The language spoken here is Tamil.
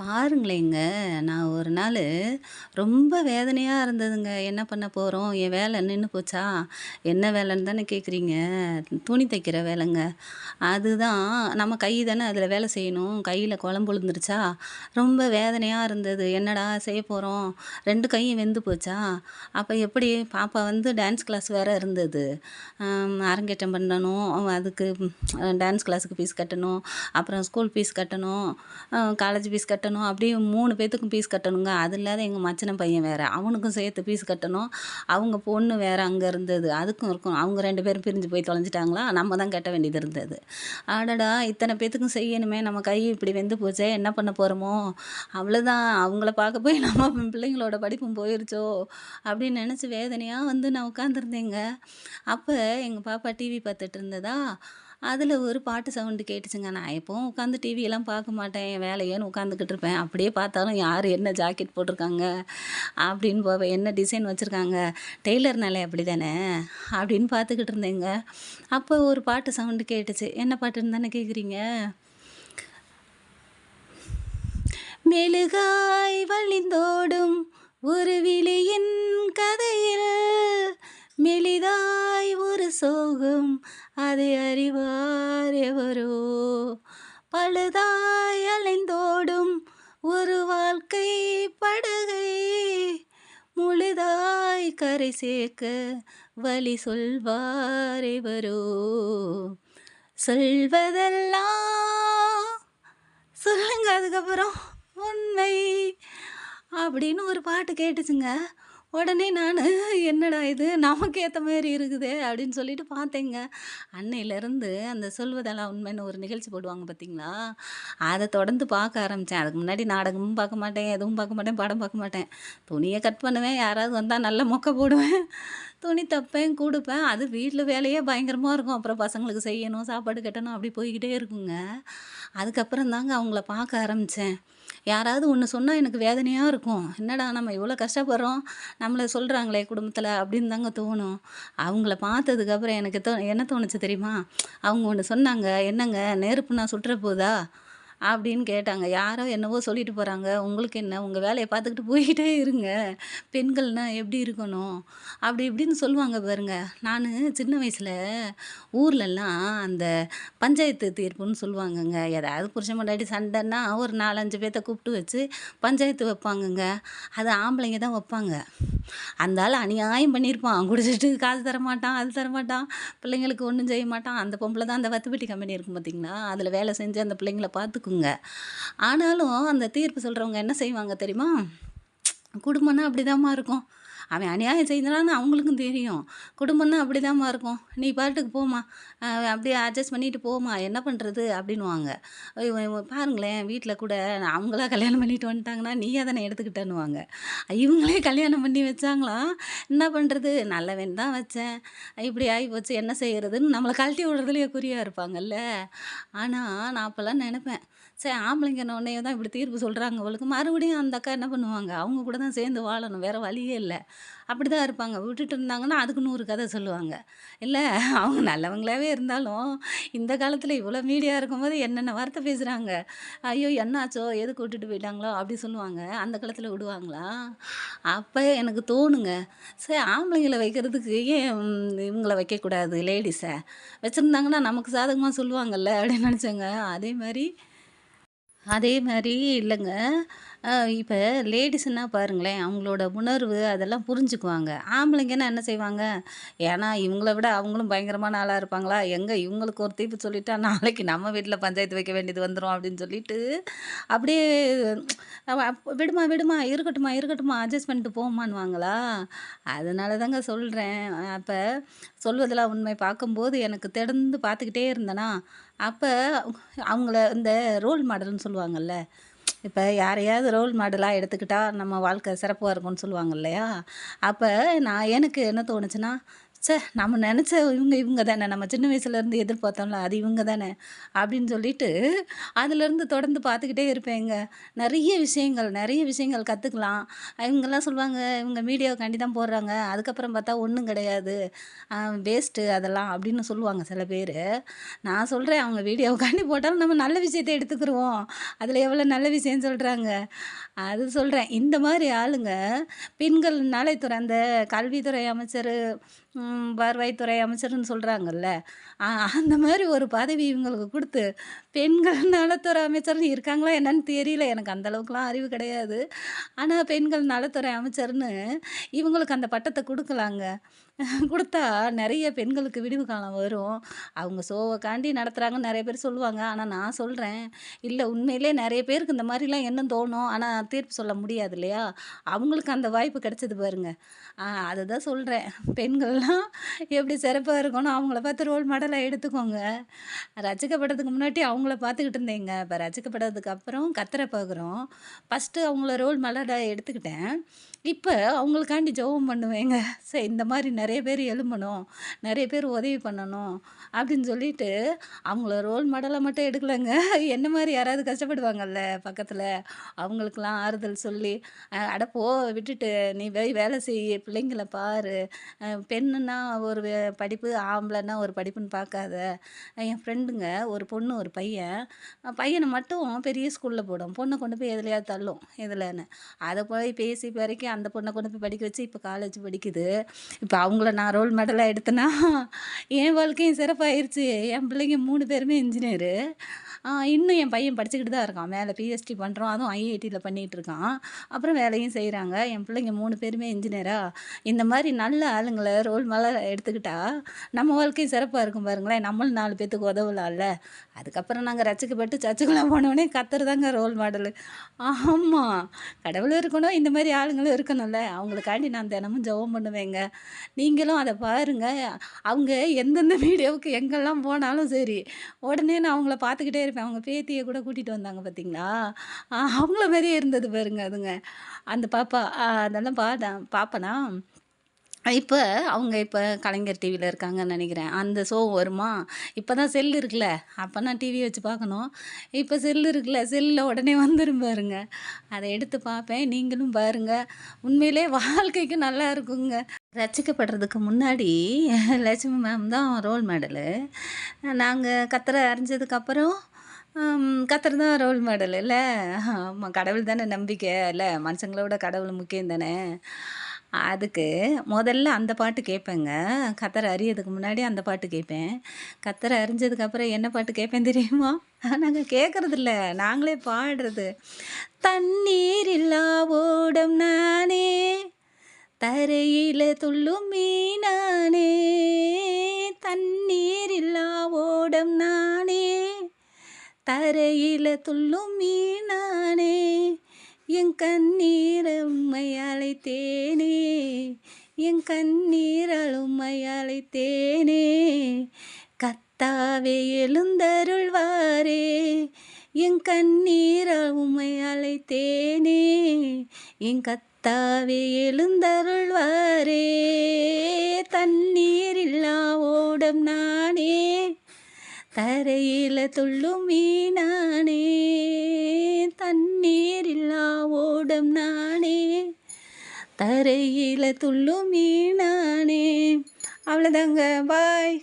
பாருங்களேங்க, நான் ஒரு நாள் ரொம்ப வேதனையாக இருந்ததுங்க. என்ன பண்ண போகிறோம் என் வேலை நின்று போச்சா? என்ன வேலைன்னு தானே கேட்குறீங்க? துணி தைக்கிற வேலைங்க. அதுதான் நம்ம கை தானே அதில் வேலை செய்யணும். கையில் குழம்பு விழுந்துருச்சா, ரொம்ப வேதனையாக இருந்தது. என்னடா செய்ய போகிறோம் ரெண்டு கையும் வெந்து போச்சா? அப்போ எப்படி? பாப்பா வந்து டான்ஸ் கிளாஸ் வேறு இருந்தது. அரங்கேற்றம் பண்ணணும். அதுக்கு டான்ஸ் கிளாஸுக்கு ஃபீஸ் கட்டணும். அப்புறம் ஸ்கூல் ஃபீஸ் கட்டணும். காலேஜ் ஃபீஸ் கட்டணும். அப்படியே மூணு பேத்துக்கும் ஃபீஸ் கட்டணுங்க. அது இல்லாத எங்கள் மச்சினன் பையன் வேறு அவனுக்கும் சேர்த்து ஃபீஸ் கட்டணும். அவங்க பொண்ணு வேற அங்கே இருந்தது. அதுக்கும் இருக்கும். அவங்க ரெண்டு பேரும் பிரிஞ்சு போய் தொலைஞ்சிட்டாங்களா நம்ம தான் கட்ட வேண்டியது இருந்தது. அடடா! இத்தனை பேத்துக்கும் செய்யணுமே, நம்ம கை இப்படி வெந்து போச்சே, என்ன பண்ண போகிறோமோ அவ்வளோதான். அவங்கள பார்க்க போய் நம்ம பிள்ளைங்களோட படிப்பும் போயிருச்சோ! அப்படின்னு நினச்சி வேதனையாக வந்து நான் உட்காந்துருந்தேங்க. அப்போ எங்கள் பாப்பா டிவி பார்த்துட்டு இருந்ததா, அதில் ஒரு பாட்டு சவுண்டு கேட்டுச்சுங்க. நான் எப்பவும் உட்காந்து டிவியெல்லாம் பார்க்க மாட்டேன். என் வேலையேன்னு உட்காந்துக்கிட்டு இருப்பேன். அப்படியே பார்த்தாலும் யார் என்ன ஜாக்கெட் போட்டிருக்காங்க, அப்படின்னு போவேன். என்ன டிசைன் வச்சுருக்காங்க டெய்லர்னாலே அப்படிதானே, அப்படின்னு பார்த்துக்கிட்டு இருந்தேங்க. அப்போ ஒரு பாட்டு சவுண்டு கேட்டுச்சு. என்ன பாட்டுன்னு தானே கேட்குறீங்க? மெழுகாய் வழிந்தோடும் ஒரு விழியின் கதையில் மெலிதா ஒரு சோகம் அதை அறிவார் எவரோ? பழுதாய் அலைந்தோடும் ஒரு வாழ்க்கை படகை. முழுதாய் கரை சேர்க்க வழி சொல்வார் எவரோ? சொல்வதெல்லாம் சொல்லுங்க அதுக்கப்புறம் உண்மை அப்படின்னு ஒரு பாட்டு கேட்டுச்சுங்க. உடனே நான் என்னடா இது நமக்கு ஏற்ற மாதிரி இருக்குது அப்படின்னு சொல்லிட்டு பார்த்தேங்க. அன்னையிலேருந்து அந்த சொல்வதெல்லாம் உண்மைன்னு ஒரு நிகழ்ச்சி போடுவாங்க பார்த்தீங்களா, அதை தொடர்ந்து பார்க்க ஆரம்பித்தேன் அதுக்கு முன்னாடி நாடகமும் பார்க்க மாட்டேன், எதுவும் பார்க்க மாட்டேன், படம் பார்க்க மாட்டேன். துணியை கட் பண்ணுவேன். யாராவது வந்தால் நல்ல மொக்க போடுவேன். துணி தைப்பேன், கொடுப்பேன் அது வீட்டில் வேலையே பயங்கரமாக இருக்கும். அப்புறம் பசங்களுக்கு செய்யணும், சாப்பாடு கட்டணும் அப்படி போய்கிட்டே இருக்குங்க. அதுக்கப்புறம் தாங்க அவங்கள பார்க்க ஆரம்பித்தேன் யாராவது ஒண்ணு சொன்னா எனக்கு வேதனையா இருக்கும். என்னடா நம்ம இவ்வளோ கஷ்டப்படுறோம், நம்மள சொல்றாங்களே குடும்பத்தில் அப்படின்னு தாங்க தோணும். அவங்கள பார்த்ததுக்கப்புறம் எனக்கு தோ என்ன தோணுச்சு தெரியுமா? அவங்க ஒண்ணு சொன்னாங்க. "என்னங்க நெருப்புனா சுட்டுற போதா?" அப்படின்னு கேட்டாங்க. யாரோ என்னவோ சொல்லிட்டு போகிறாங்க உங்களுக்கு என்ன? உங்கள் வேலையை பார்த்துக்கிட்டு போய்கிட்டே இருங்க. பெண்கள்னா எப்படி இருக்கணும்? அப்படி இப்படின்னு சொல்லுவாங்க பாருங்க. நான் சின்ன வயசில் ஊர்லலாம் அந்த பஞ்சாயத்து தீர்ப்புன்னு சொல்லுவாங்கங்க. ஏதாவது புருஷன் முன்னாடி சண்டைன்னா ஒரு நாலஞ்சு பேர்த்த கூப்பிட்டு வச்சு பஞ்சாயத்து வைப்பாங்கங்க. அது ஆம்பளைங்க தான் வைப்பாங்க. அந்த ஆள் அநியாயம் பண்ணியிருப்பான். குடிச்சிட்டு காசு தரமாட்டான், அது தரமாட்டான், பிள்ளைங்களுக்கு ஒன்றும் செய்ய மாட்டான். அந்த பொம்பளை தான் அந்த வத்துப்பட்டி கம்பெனி இருக்கும் பார்த்திங்களா அதில் வேலை செஞ்சு அந்த பிள்ளைங்கள பார்த்துக்குங்க. ஆனாலும் அந்த தீர்ப்பு சொல்கிறவங்க என்ன செய்வாங்க தெரியுமா? குடும்பம்னா அப்படிதாம்மா இருக்கும். அவன் அநியாயம் செய்றான்னு அவங்களுக்கும் தெரியும். குடும்பம்னா அப்படிதாம்மா இருக்கும். நீ பாட்டுக்கு போம்மா. அப்படியே அட்ஜஸ்ட் பண்ணிட்டு போம்மா. என்ன பண்ணுறது அப்படின்னுவாங்க. பாருங்களேன் வீட்டில் கூட அவங்களா கல்யாணம் பண்ணிட்டு வந்துட்டாங்கன்னா, நீ தானே எடுத்துக்கிட்டேன்னுவாங்க இவங்களே கல்யாணம் பண்ணி வச்சாங்களா என்ன பண்ணுறது நல்லவன் தான் வச்சேன். இப்படி ஆயிப்போச்சு என்ன செய்கிறதுன்னு நம்மளை கழட்டி விடுறதுலேயே குறியாக இருப்பாங்கல்ல. ஆனால் நான் அப்போல்லாம் நினப்பேன் சரி ஆம்பளைங்கன்ன உடனே தான் இப்படி தீர்ப்பு சொல்கிறாங்க அவளுக்கு மறுபடியும் அந்த அக்கா என்ன பண்ணுவாங்க? அவங்க கூட தான் சேர்ந்து வாழணும். வேறு வழியே இல்ல. அப்படிதான் இருப்பாங்க. விட்டுட்டு இருந்தாங்கன்னா, அதுக்கு நூறு கதை சொல்லுவாங்க. இல்லை அவங்க நல்லவங்களாவே இருந்தாலும், இந்த காலத்தில் இவ்வளோ மீடியா இருக்கும்போது என்னென்ன வார்த்தை பேசுகிறாங்க ஐயோ! என்னாச்சோ? எதுக்கு விட்டுட்டு போயிட்டாங்களோ? அப்படி சொல்லுவாங்க. அந்த காலத்தில் விடுவாங்களா? அப்போ எனக்கு தோணுங்க. சரி ஆம்பளைங்களை வைக்கிறதுக்கு ஏன் இவங்கள வைக்கக்கூடாது லேடிஸை வச்சுருந்தாங்கன்னா நமக்கு சாதகமாக சொல்லுவாங்கல்ல அப்படின்னு நினச்சேங்க அதே மாதிரி அதே மாதிரி இல்லைங்க. இப்போ லேடிஸ்னால் பாருங்களேன், அவங்களோட உணர்வு அதெல்லாம் புரிஞ்சுக்குவாங்க. ஆம்பளைங்கன்னா என்ன செய்வாங்க? ஏன்னா இவங்கள விட அவங்களும் பயங்கரமான ஆளாக இருப்பாங்களா? எங்கே இவங்களுக்கு ஒரு தீர்ப்பு சொல்லிட்டா, நாளைக்கு நம்ம வீட்டில் பஞ்சாயத்து வைக்க வேண்டியது வந்துடும் அப்படின்னு சொல்லிட்டு, அப்படியே விடுமா விடுமா, இருக்கட்டுமா இருக்கட்டுமா அட்ஜஸ்ட் பண்ணிட்டு போம்மான்னுவாங்களா? அதனால தாங்க சொல்கிறேன் அப்போ சொல்வதெல்லாம் உண்மை பார்க்கும்போது எனக்கு தொடர்ந்து பார்த்துக்கிட்டே இருந்தேனா, அப்போ அவங்கள இந்த ரோல் மாடல்னு சொல்லுவாங்கல்ல. இப்போ யாரையாவது ரோல் மாடலாக எடுத்துக்கிட்டால் நம்ம வாழ்க்கை சிறப்பாக இருக்கும்னு சொல்லுவாங்க இல்லையா? அப்போ நான் எனக்கு என்ன தோணுச்சுன்னா, ச்சே நம்ம நினச்ச இவங்க இவங்க தானே. நம்ம சின்ன வயசுலேருந்து எதிர்பார்த்தோம்ல அது இவங்க தானே. அப்படின்னு சொல்லிட்டு அதுலேருந்து தொடர்ந்து பார்த்துக்கிட்டே இருப்பேங்க. நிறைய விஷயங்கள் நிறைய விஷயங்கள் கற்றுக்கலாம் இவங்கெல்லாம் சொல்லுவாங்க இவங்க மீடியாவுக்காண்டி தான் போடுறாங்க. அதுக்கப்புறம் பார்த்தா ஒன்றும் கிடையாது. வேஸ்ட்டு அதெல்லாம் அப்படின்னு சொல்லுவாங்க சில பேர். நான் சொல்கிறேன் அவங்க வீடியோவுக்காண்டி போட்டாலும் நம்ம நல்ல விஷயத்தை எடுத்துக்கிருவோம். அதில் எவ்வளோ நல்ல விஷயம் சொல்கிறாங்க அது சொல்கிறேன் இந்த மாதிரி ஆளுங்க பெண்கள் நாளைத்துறை அந்த கல்வித்துறை அமைச்சர் வருவாய்த்துறை அமைச்சர்னு சொல்கிறாங்கல்ல அந்த மாதிரி ஒரு பதவி இவங்களுக்கு கொடுத்து பெண்கள் நலத்துறை அமைச்சர்னு இருக்காங்களா என்னன்னு தெரியல. எனக்கு அந்தளவுக்குலாம் அறிவு கிடையாது. ஆனால் பெண்கள் நலத்துறை அமைச்சர்னு இவங்களுக்கு அந்த பட்டத்தை கொடுக்கலாங்க. கொடுத்தா நிறைய பெண்களுக்கு விடிவு காலம் வரும். அவங்க சோவைக்காண்டி நடத்துகிறாங்கன்னு நிறைய பேர் சொல்லுவாங்க. ஆனால் நான் சொல்கிறேன் இல்லை உண்மையிலே நிறைய பேருக்கு இந்த மாதிரிலாம் என்ன தோணும். ஆனால் தீர்ப்பு சொல்ல முடியாது இல்லையா? அவங்களுக்கு அந்த வாய்ப்பு கிடைச்சது பாருங்க. அதை தான் சொல்கிறேன் பெண்கள்லாம் எப்படி சிறப்பாக இருக்கணும் அவங்கள பார்த்து ரோல் மாடலாக எடுத்துக்கோங்க. ரசிக்கப்பட்டதுக்கு முன்னாடி அவங்கள பார்த்துக்கிட்டு இருந்தேங்க. இப்போ ரசிக்கப்பட்டதுக்கு அப்புறம் கத்தரை பார்க்குறோம். ஃபஸ்ட்டு அவங்கள ரோல் மாடலாக எடுத்துக்கிட்டேன். இப்போ அவங்களுக்காண்டி ஜெபம் பண்ணுவேங்க. சரி இந்த மாதிரி நிறைய நிறைய பேர் எழும்பணும் நிறைய பேர் உதவி பண்ணணும் அப்படின்னு சொல்லிட்டு அவங்கள ரோல் மாடலாக மட்டும் எடுக்கலைங்க. என்ன மாதிரி யாராவது கஷ்டப்படுவாங்கல்ல பக்கத்தில். அவங்களுக்கெல்லாம் ஆறுதல் சொல்லி அடப்போ அட போ விட்டுட்டு நீ போய் வேலை செய் பிள்ளைங்கள பாரு. பெண்ணுன்னா ஒரு படிப்பு ஆம்பளைன்னா ஒரு படிப்புன்னு பார்க்காத. என் ஃப்ரெண்டுங்க ஒரு பொண்ணு ஒரு பையன். பையனை மட்டும் பெரிய ஸ்கூலில் போடும். பொண்ணை கொண்டு போய் எதுலையாவது தள்ளும் எதுலன்னு. அதை போய் பேசி வரைக்கும் அந்த பொண்ணை கொண்டு போய் படிக்க வச்சு இப்போ காலேஜ் படிக்குது. இப்போ அவங்கள நான் ரோல் மாடலாக எடுத்தேன்னா என் வாழ்க்கையும் சிறப்பாயிருச்சு. என் பிள்ளைங்க மூணு பேருமே இன்ஜினியரு இன்னும் என் பையன் படிச்சுக்கிட்டு தான் இருக்கான். மேலே பிஹெச்டி பண்ணுறோம் அதுவும் ஐஐடியில் பண்ணிகிட்டு இருக்கான். அப்புறம் வேலையும் செய்கிறாங்க என் பிள்ளைங்க மூணு பேருமே இன்ஜினியரா இந்த மாதிரி நல்ல ஆளுங்களை ரோல் மாடலாக எடுத்துக்கிட்டா நம்ம வாழ்க்கையும் சிறப்பாக இருக்கும் பாருங்களேன். நம்மளும் நாலு பேத்துக்கு உதவலாம்ல. அதுக்கப்புறம் நாங்கள் ரசிக்கப்பட்டு சர்ச்சுக்குள்ளே போனோடனே கத்துறதாங்க ரோல் மாடலு ஆமாம் கடவுளும் இருக்கணும். இந்த மாதிரி ஆளுங்களும் இருக்கணும்ல. அவங்களுக்காண்டி நான் தினமும் ஜெபம் பண்ணுவேங்க. நீங்களும் அதை பாருங்கள் அவங்க எந்தெந்த வீடியோவுக்கு எங்கெல்லாம் போனாலும் சரி உடனே நான் அவங்கள பார்த்துக்கிட்டே இருப்பேன். அவங்க பேத்தியை கூட கூட்டிகிட்டு வந்தாங்க பார்த்தீங்களா அவங்கள மாதிரியே இருந்தது பாருங்க அதுங்க. அந்த பாப்பா அதெல்லாம் பாட பாப்பனா இப்போ அவங்க இப்போ கலைஞர் டிவியில் இருக்காங்கன்னு நினைக்கிறேன். அந்த ஷோ வருமா? இப்போ தான் செல் இருக்குல்ல. அப்போ நான் டிவி வச்சு பார்க்கணும். இப்போ செல் இருக்குல்ல. செல்லில் உடனே வந்துடும் பாருங்க. அதை எடுத்து பார்ப்பேன். நீங்களும் பாருங்கள் உண்மையிலே வாழ்க்கைக்கு நல்லா இருக்குங்க. ரசிக்கப்படுறதுக்கு முன்னாடி லட்சுமி மேம் தான் ரோல் மாடலு நாங்கள் கத்தரை அறிஞ்சதுக்கப்புறம் கத்தர் தான் ரோல் மாடல் இல்லை ஆமாம் கடவுள் தானே நம்பிக்கை. இல்லை மனுஷங்களோட கடவுள் முக்கியம் தானே. அதுக்கு முதல்ல அந்த பாட்டு கேட்பேங்க கத்தரை அறியதுக்கு முன்னாடி அந்த பாட்டு கேட்பேன் கத்தரை அறிஞ்சதுக்கப்புறம் என்ன பாட்டு கேட்பேன் தெரியுமா? நாங்கள் கேட்குறதில்ல நாங்களே பாடுறது. தண்ணீர் இல்லா ஓடம் நானே தரையில துள்ளும் மீனானே தண்ணீர் இல்லா ஓடம் நானே தரையில துள்ளும் மீனானே என் கண்ணீர் உம்மை அழைத்தேனே. என் கண்ணீரால் உம்மை அழைத்தேனே. கத்தாவே எழுந்தருள்வாரே. என் கண்ணீரால் உம்மை அழைத்தேனே. என் கத்தாவே எழுந்தருள்வாரே. தண்ணீர் இல்லா ஓடம் நானே. கரையில துள்ளும் மீனானே தண்ணீரில்லா ஓடும் நானே. தரையில துள்ளும் மீனானே அவ்வளோதாங்க பாய்